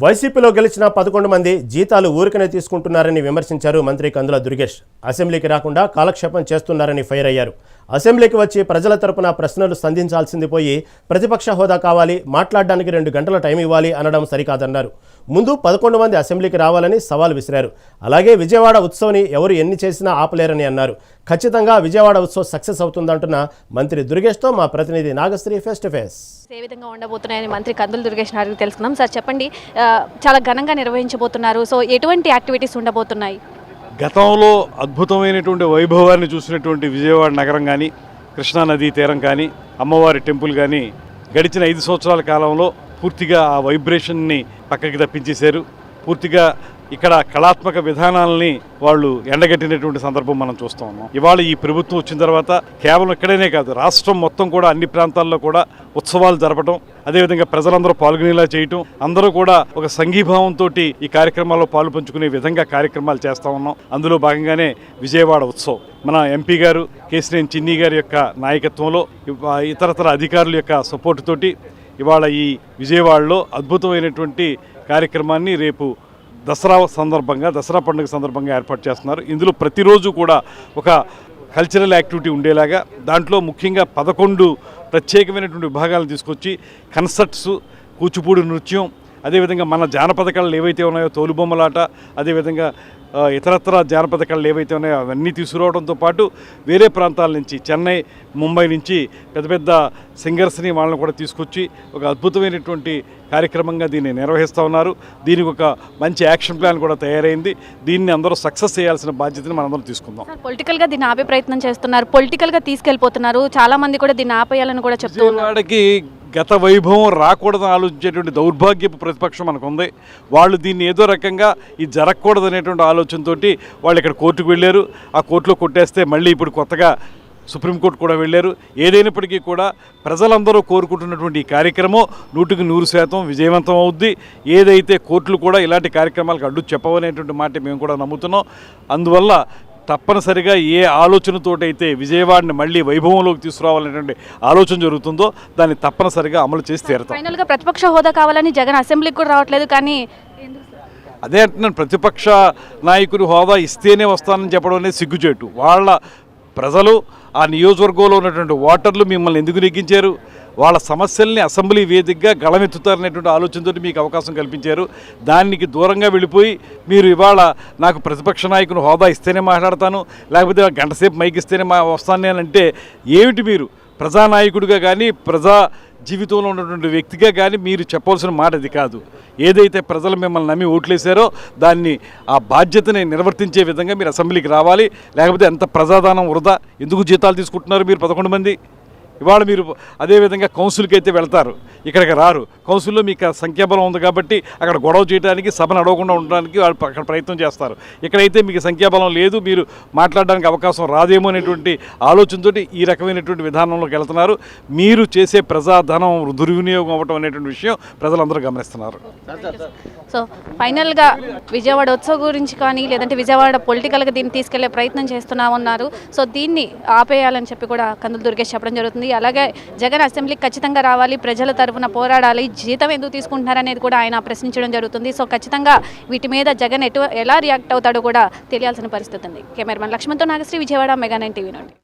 వైసీపీలో గెలిచిన పదకొండు మంది జీతాలు ఊరికనే తీసుకుంటున్నారని విమర్శించారు మంత్రి కందుల దుర్గేష్. అసెంబ్లీకి రాకుండా కాలక్షేపం చేస్తున్నారని ఫైర్ అయ్యారు. అసెంబ్లీకి వచ్చి ప్రజల తరపున ప్రశ్నలు సంధించాల్సింది పోయి ప్రతిపక్ష హోదా కావాలి మాట్లాడడానికి రెండు గంటల టైం ఇవ్వాలి అనడం సరికాదన్నారు. ముందు పదకొండు మంది అసెంబ్లీకి రావాలని సవాల్ విసిరారు. అలాగే విజయవాడ ఉత్సవ్ని ఎవరు ఎన్ని చేసినా ఆపలేరని అన్నారు. ఖచ్చితంగా విజయవాడ ఉత్సవ్ సక్సెస్ అవుతుందంటున్న మంత్రి దుర్గేష్తో మా ప్రతినిధి నాగశ్రీ ఫేస్ టు ఫేస్ ఏ విధంగా ఉండబోతున్నాయని మంత్రి కందుల దుర్గేష్ గారికి తెలుసుకుందాం. సార్ చెప్పండి. చాలా ఘనంగా నిర్వహించబోతున్నారు. సో ఎటువంటి యాక్టివిటీస్ ఉండబోతున్నాయి? గతంలో అద్భుతమైనటువంటి వైభవాన్ని చూసినటువంటి విజయవాడ నగరం కానీ కృష్ణానదీ తీరం కానీ అమ్మవారి టెంపుల్ కానీ గడిచిన ఐదు సంవత్సరాల కాలంలో పూర్తిగా ఆ వైబ్రేషన్ని పక్కకి తప్పించేశారు. పూర్తిగా ఇక్కడ కళాత్మక విధానాలని వాళ్ళు ఎండగట్టినటువంటి సందర్భం మనం చూస్తూ ఉన్నాం. ఇవాళ ఈ ప్రభుత్వం వచ్చిన తర్వాత కేవలం ఇక్కడనే కాదు రాష్ట్రం మొత్తం కూడా అన్ని ప్రాంతాల్లో కూడా ఉత్సవాలు జరపడం అదేవిధంగా ప్రజలందరూ పాల్గొనేలా చేయటం అందరూ కూడా ఒక సంఘీభావంతో ఈ కార్యక్రమాల్లో పాలు పంచుకునే విధంగా కార్యక్రమాలు చేస్తూ ఉన్నాం. అందులో భాగంగానే విజయవాడ ఉత్సవం. మన ఎంపీ గారు కేసినేని చిన్ని గారి యొక్క నాయకత్వంలో ఇతరతర అధికారుల యొక్క సపోర్ట్ తోటి ఇవాళ ఈ విజయవాడలో అద్భుతమైనటువంటి కార్యక్రమాన్ని రేపు దసరా సందర్భంగా దసరా పండుగ సందర్భంగా ఏర్పాటు చేస్తున్నారు. ఇందులో ప్రతిరోజు కూడా ఒక కల్చరల్ యాక్టివిటీ ఉండేలాగా దాంట్లో ముఖ్యంగా పదకొండు ప్రత్యేకమైనటువంటి విభాగాలను తీసుకొచ్చి కన్సర్ట్స్ కూచిపూడి నృత్యం అదేవిధంగా మన జానపద కళలు ఏవైతే ఉన్నాయో తోలుబొమ్మలాట అదేవిధంగా ఇతరత్ర జానపద కళలు ఏవైతే ఉన్నాయో అవన్నీ తీసుకురావడంతో పాటు వేరే ప్రాంతాల నుంచి చెన్నై ముంబై నుంచి పెద్ద పెద్ద సింగర్స్ని వాళ్ళని కూడా తీసుకొచ్చి ఒక అద్భుతమైనటువంటి కార్యక్రమంగా దీన్ని నిర్వహిస్తూ ఉన్నారు. దీనికి ఒక మంచి యాక్షన్ ప్లాన్ కూడా తయారైంది. దీన్ని అందరూ సక్సెస్ చేయాల్సిన బాధ్యతని మనందరం తీసుకుందాం. పొలిటికల్గా దీన్ని ఆపే ప్రయత్నం చేస్తున్నారు పొలిటికల్గా తీసుకెళ్ళిపోతున్నారు. చాలా మంది కూడా దీన్ని ఆపేయాలని కూడా చెప్తూ ఉన్నారు. విజయవాడకి గత వైభవం రాకూడదని ఆలోచించేటువంటి దౌర్భాగ్యపు ప్రతిపక్షం మనకుంది. వాళ్ళు దీన్ని ఏదో రకంగా ఇది జరగకూడదనేటువంటి ఆలోచనతో వాళ్ళు ఇక్కడ కోర్టుకు వెళ్ళారు. ఆ కోర్టులో కొట్టేస్తే మళ్ళీ ఇప్పుడు కొత్తగా సుప్రీంకోర్టు కూడా వెళ్ళారు. ఏదైనప్పటికీ కూడా ప్రజలందరూ కోరుకుంటున్నటువంటి ఈ కార్యక్రమం నూటికి నూరు శాతం విజయవంతం అవుద్ది. ఏదైతే కోర్టులు కూడా ఇలాంటి కార్యక్రమాలకు అడ్డు చెప్పవనేటువంటి మాట మేము కూడా నమ్ముతున్నాం. అందువల్ల తప్పనిసరిగా ఏ ఆలోచనతోటైతే విజయవాడని మళ్ళీ వైభవంలోకి తీసుకురావాలనేటువంటి ఆలోచన జరుగుతుందో దాన్ని తప్పనిసరిగా అమలు చేసి తీరుతాం ఫైనల్గా ప్రతిపక్ష హోదా కావాలని జగన్ అసెంబ్లీకి కూడా రావట్లేదు కానీ? అదే అంటున్నాను ప్రతిపక్ష నాయకుడు హోదా ఇస్తేనే వస్తానని చెప్పడం అనేది సిగ్గుచేటు వాళ్ళ ప్రజలు ఆ నియోజకవర్గంలో ఉన్నటువంటి ఓటర్లు మిమ్మల్ని ఎందుకు నెగ్గించారు వాళ్ళ సమస్యల్ని అసెంబ్లీ వేదికగా గళమెత్తుతారనేటువంటి ఆలోచనతో మీకు అవకాశం కల్పించారు. దానికి దూరంగా వెళ్ళిపోయి మీరు ఇవాళ నాకు ప్రతిపక్ష నాయకుని హోదా ఇస్తేనే మాట్లాడతాను లేకపోతే గంటసేపు మైకిస్తేనే మైక్ ఇస్తేనే మా వస్తాను నేనంటే అంటే ఏమిటి మీరు? ప్రజానాయకుడిగా కానీ ప్రజా జీవితంలో ఉన్నటువంటి వ్యక్తిగా కానీ మీరు చెప్పవలసిన మాట అది కాదు. ఏదైతే ప్రజలు మిమ్మల్ని నమ్మి ఓట్లేశారో దాన్ని ఆ బాధ్యతని నిర్వర్తించే విధంగా మీరు అసెంబ్లీకి రావాలి లేకపోతే ఎంత ప్రజాదానం వృధా ఎందుకు జీతాలు తీసుకుంటున్నారు మీరు పదకొండు మంది? ఇవాళ మీరు అదేవిధంగా కౌన్సిల్కి అయితే వెళ్తారు ఇక్కడికి రారు. కౌన్సిల్లో మీకు సంఖ్యాబలం ఉంది కాబట్టి అక్కడ గొడవ చేయడానికి సభను అడగకుండా ఉండడానికి వాళ్ళు అక్కడ ప్రయత్నం చేస్తారు. ఇక్కడైతే మీకు సంఖ్యాబలం లేదు మీరు మాట్లాడడానికి అవకాశం రాదేమో అనేటువంటి ఆలోచనతో ఈ రకమైనటువంటి విధానంలోకి వెళ్తున్నారు. మీరు చేసే ప్రజాధనం దుర్వినియోగం అవ్వటం అనేటువంటి విషయం ప్రజలందరూ గమనిస్తున్నారు. సో ఫైనల్గా విజయవాడ ఉత్సవం గురించి కానీ లేదంటే విజయవాడ పొలిటికల్గా దీన్ని తీసుకెళ్ళే ప్రయత్నం చేస్తున్నామన్నారు. సో దీన్ని ఆపేయాలని చెప్పి కూడా కందులు దుర్గేష్ చెప్పడం జరుగుతుంది. అలాగే జగన్ అసెంబ్లీకి ఖచ్చితంగా రావాలి ప్రజల తరఫున పోరాడాలి జీతం ఎందుకు తీసుకుంటున్నారనేది కూడా ఆయన ప్రశ్నించడం జరుగుతుంది. సో ఖచ్చితంగా వీటి మీద జగన్ ఎటు ఎలా రియాక్ట్ అవుతాడో కూడా తెలియాల్సిన పరిస్థితి ఉంది. Cameraman లక్ష్మణ్తో Nagasri Vijayawada mega nine TV నుండి.